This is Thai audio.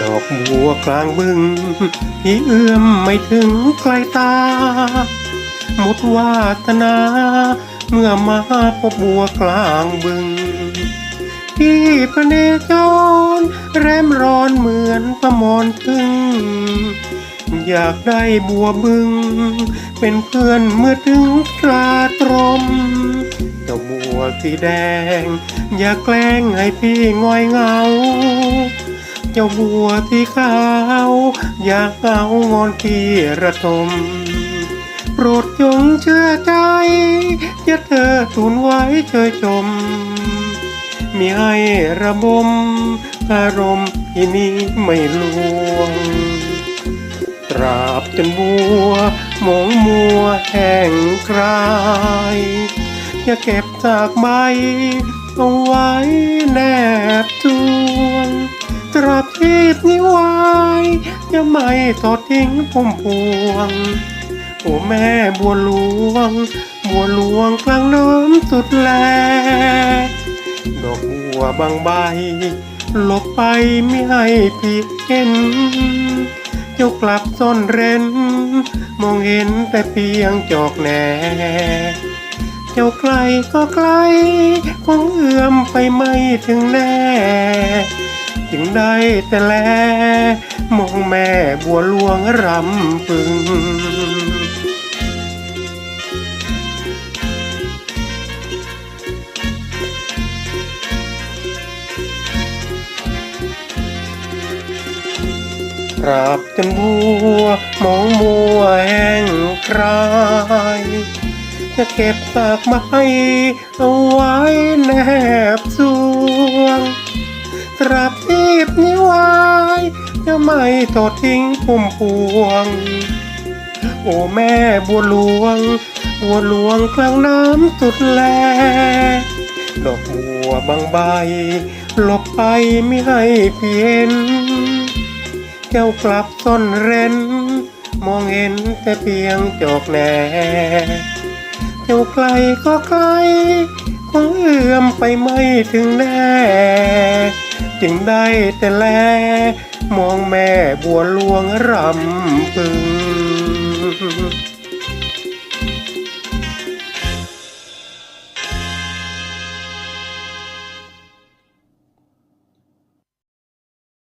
ดอกบัวกลางบึงที่เอื้อมไม่ถึงไกลตา หมดวาสนา เมื่อมาพบบัวกลางบึง ที่พระเนจรแรมร้อนเหมือนประมอนถึง อยากได้บัวบึง เป็นเพื่อนเมื่อถึงตราตรมเจ้าบัวสีแดง อย่าแกล้งให้พี่ง่อยเงา เจ้าบัวที่ขาว อยากเอางอนพี่ระทม โปรดจงเชื่อใจอย่าเธอทูนไว้เชยชม มีให้ระบม อารมณ์ที่นี้ไม่ลวง ตราบจนบัวมองมัวแห้งกราย อย่าเก็บจากใบเอาไว้แนบจวง ตราบที่นิวายอย่าไม่ทอดทิ้งพุ่มพวง โอ้แม่บัวหลวง บัวหลวงกลางน้ำสุดแล ดอกบัวบางใบหลบไปไม่ให้พี่เห็นเจ้ากลับซ่อนเร้น มองเห็นแต่เพียงจอกแหนเจ้าไกลก็ไกลคงเอื้อมไปไม่ถึงแน่ จึงได้แต่แล มองแม่บัวหลวงรำพึง กราบจนบัวมองมัวแห้งครายจะเก็บตากไม้เอาไว้แนบส จะไม่ทอดทิ้งพุ่มพวง โอ้แม่บัวหลวง บัวหลวงกลางน้ำสุดแล ดอกบัวบางใบหลบไปไม่ให้เพียนเจ้ากลับซ่อนเร้น มองเห็นแต่เพียงจอกแหนเจ้าไกลก็ไกลคงเอื้อมไปไม่ถึงแน่ จึงได้แต่แล มองแม่บัวหลวงรำพึง